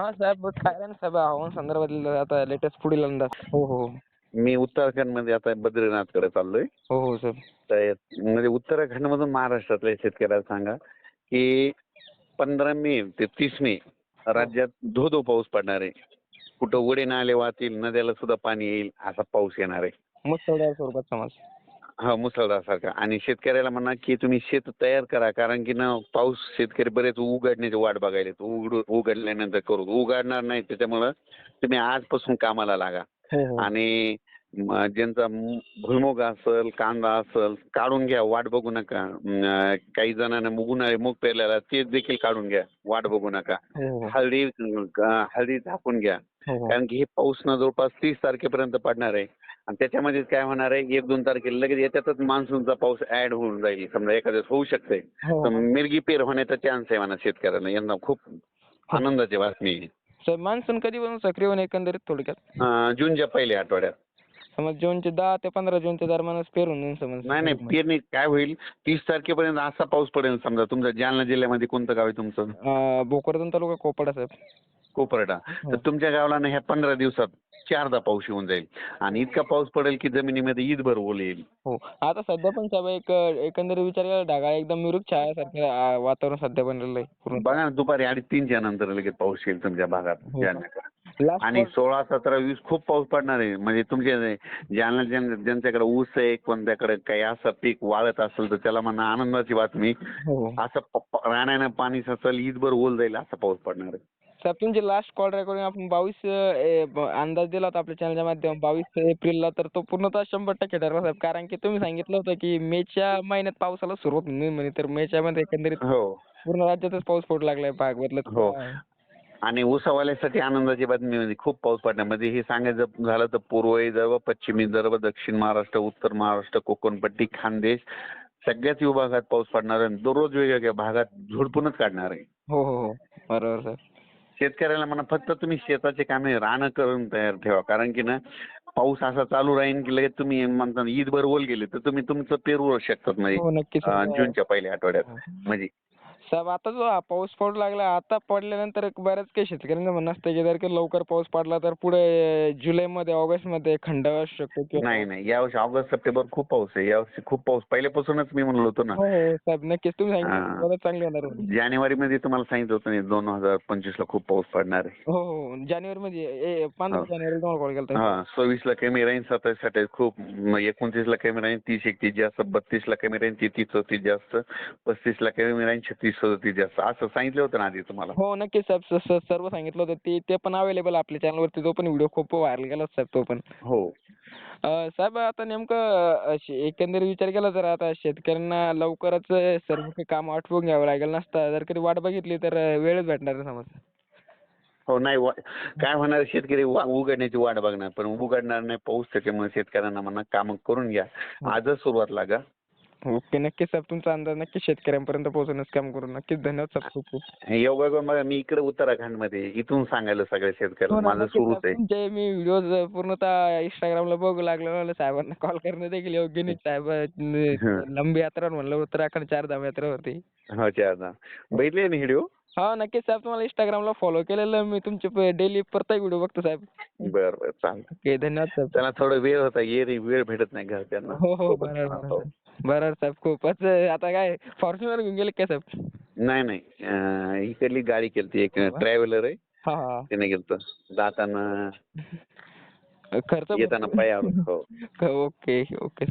हा साहेब काय नाही साहेब हवामान संदर्भातील आता लेटेस्ट पुढील अंदाज. हो हो मी उत्तराखंडमध्ये आता बद्रीनाथकडे चाललोय. हो हो तर म्हणजे उत्तराखंडमधून महाराष्ट्रातल्या शेतकऱ्याला सांगा की पंधरा मे ते तीस मे राज्यात धोधो पाऊस पडणार आहे. कुठं ओढे नाले वाहतील नद्याला सुद्धा पाणी येईल असा पाऊस येणार आहे. मुसळधार स्वरूपात समज. हा मुसळधार सारखा आणि शेतकऱ्याला म्हणा की तुम्ही शेत तयार करा कारण की ना पाऊस शेतकरी बरेच उघडण्याची वाट बघायला उघड उघडल्यानंतर करू. उघडणार नाही त्याच्यामुळं तुम्ही आजपासून कामाला लागा. हो हो. आणि ज्यांचा भुईमुग असेल कांदा असेल काढून घ्या वाट बघू नका. काही जणांना उन्हाळे मूग पेरलेला ते देखील काढून घ्या वाट बघू नका. हो हळदी हळदी झाकून घ्या. कारण की हे पाऊस ना जवळपास तीस तारखेपर्यंत पडणार आहे. आणि त्याच्यामध्ये काय होणार आहे एक दोन तारखेला लगेच याच्यातच मान्सूनचा पाऊस ऍड होऊन जाईल. समजा एखाद्या होऊ शकते हो. तर मिरगी पेर होण्याचा चान्स आहे म्हणा शेतकऱ्यांना. यंदा खूप आनंदाची बातमी आहे. साहेब मान्सून कधीपासून सक्रिय होणे एकंदरीत थोडक्यात? अं, जूनच्या पहिल्या आठवड्यात. समज जूनचे दहा ते पंधरा जूनच्या दरम्यानच पेरून जाईल समज. नाही नाही पेरणी काय होईल? तीस तारखेपर्यंत असा पाऊस पडेल समजा. तुमच्या जालना जिल्ह्यामध्ये कोणतं गाव आहे तुमचं? अं, भोकरदन तालुका कोपाडा साहेब. कोपरडा. तर तुमच्या गावाला ना ह्या पंधरा दिवसात चारदा पाऊस येऊन जाईल. आणि इतका पाऊस पडेल की जमिनीमध्ये ईदभर ओल येईल. हो. आता सध्या पण साहेब एक एकंदरीत विचार केला ढगाळ एकदम मिरुक छायासारखं आ, वातावरण सध्या बनलेलं आहे बघा ना दुपारी अडीच तीनच्या नंतर लगेच पाऊस येईल तुमच्या भागात हो. जालन्याकडे लास्ट आणि सोळा सतरा वीस खूप पाऊस पडणार आहे. म्हणजे तुमच्या जालना ज्यां- ज्यांच्याकडे ऊस आहे कोणत्याकडे काही असं पीक वाळत असेल तर त्याला म्हणा आनंदाची बातमी. हो. असं प- प- रानानं पाणी साचल ईदभर ओल जाईल असा पाऊस पडणार आहे. साहेब तुमची लास्ट कॉल रेकॉर्डिंग आपण बावीस ए, ब- अंदाज दिला होता आपल्या चॅनलच्या माध्यमातून. बावीस एप्रिलला तर तो पूर्णतः शंभर टक्के ठरला साहेब कारण की तुम्ही सांगितलं होतं की मेच्या महिन्यात पावसाला सुरुवात होईल म्हणे. तर मेच्या मध्ये एकंदरीत हो. पूर्ण राज्यातच पाऊस पडू लागलाय भाग बदलत हो. आणि ऊसावाल्यासाठी आनंदाची बातमी म्हणजे खूप पाऊस पडण्यामध्ये. हे सांगायचं झालं तर पूर्व विदर्भ पश्चिम विदर्भ दक्षिण महाराष्ट्र उत्तर महाराष्ट्र कोकणपट्टी खानदेश सगळ्याच विभागात पाऊस पडणार आहे. दररोज वेगवेगळ्या भागात झोडपूनच काढणार आहे. हो हो हो. बरोबर साहेब शेतकऱ्याला म्हणा फक्त तुम्ही शेताचे कामे रानं करून तयार ठेवा. कारण की ना पाऊस असा चालू राहील की लगेच तुम्ही म्हणता ईदभर ओल गेले तर तुम्ही तुमचं पेरू शकतात म्हणजे हो नक्कीच. जूनच्या पहिल्या आठवड्यात. म्हणजे साहेब आता जो हा पाऊस पडू लागला आता पडल्यानंतर एक बऱ्याच काही शेतकऱ्यांचं म्हणणं असतं की जर का लवकर पाऊस पडला तर पुढे जुलैमध्ये ऑगस्टमध्ये खंड असू शकतो किंवा नाही नाही. यावर्षी ऑगस्ट सप्टेंबर खूप पाऊस आहे. यावर्षी खूप पाऊस. पहिल्यापासूनच मी म्हणलो होतो ना. हो हो साहेब. नक्कीच तुम्ही हा. सांगितलं मदत चांगली होणार आहे. जानेवारी मध्ये तुम्हाला सांगितलं होतं ना दोन हजार पंचवीस ला खूप पाऊस पडणार आहे. हो हो जानेवारी मध्ये पंधरा हो. जानेवारी तुम्हाला कॉल केला हा सव्वीस ला कमी राहील सत्तावीस अठ्ठावीस खूप एकोणतीस ला कमी राहील तीस एकतीस जास्त बत्तीस ला कमी राहील तेहतीस चौतीस जास्त पस्तीस ला कमी राहील छत्तीस सदतीस जास्त असं सांगितलं होतं ना आधी तुम्हाला? हो नक्कीच साहेब स- स- सर्व सांगितलं होतं. ते ते पण अवेलेबल आपल्या चॅनलवरती तो पण व्हिडिओ खूप व्हायरल गेला साहेब तो पण. हो. अं, साहेब आता नेमकं अं, शे- एकंदरीत विचार केला तर आता शेतकऱ्यांना लवकरच सर्व काही काम आटपून घ्यावं लागेल नसतं जर कधी वाट बघितली तर अं, वेळच भेटणार नाही समज. हो नाही वा- काय होणार शेतकरी वा- उघडण्याची वाट बघणार. पण उघडणार नाही पाऊस त्याच्यामुळे शेतकऱ्यांना म्हणा काम करून घ्या. आजच सुरुवात लागा. ओके नक्कीच साहेब तुमचा अंदाज नक्कीच शेतकऱ्यांपर्यंत पोहोचवण्याचं काम करू. नक्कीच धन्यवाद साहेब खूप खूप. योगा करून बघा मी इकडे उत्तराखंडमध्ये इथून सांगायला सगळ्या हो शेतकऱ्यांना ना, माझं सुरूच. आहे. तुमचे मी व्हिडिओ पूर्णतः इंस्टाग्रामला बघू लागलो म्हणलं साहेबांना कॉल करणं देखील योग्य नाही. साहेब हं. लंबी यात्रा म्हणलं उत्तराखंड चार धाम यात्रा होती. हो चार बघितले ना व्हिडिओ? हा नक्कीच साहेब तुम्हाला इंस्टाग्रामला फॉलो केलेलं मी तुमचे डेली प्रत्येक व्हिडिओ बघतो साहेब. बर बर चालतं ओके धन्यवाद साहेब. त्याला थोडा वेळ होता ये रे वेळ भेटत नाही घरच्यांना. हो हो सोबत बरोबर राहतो. बरोबर. बरोबर साहेब. खूपच आता काय फॉर्च्युनर घेऊन गेले काय साहेब? नाही नाही. अं, इकडली गाडी केलती एक ट्रॅव्हलर आहे. हा हा. त्याने गेलतो. जाताना खर्च येताना पायावर हो. Okay okay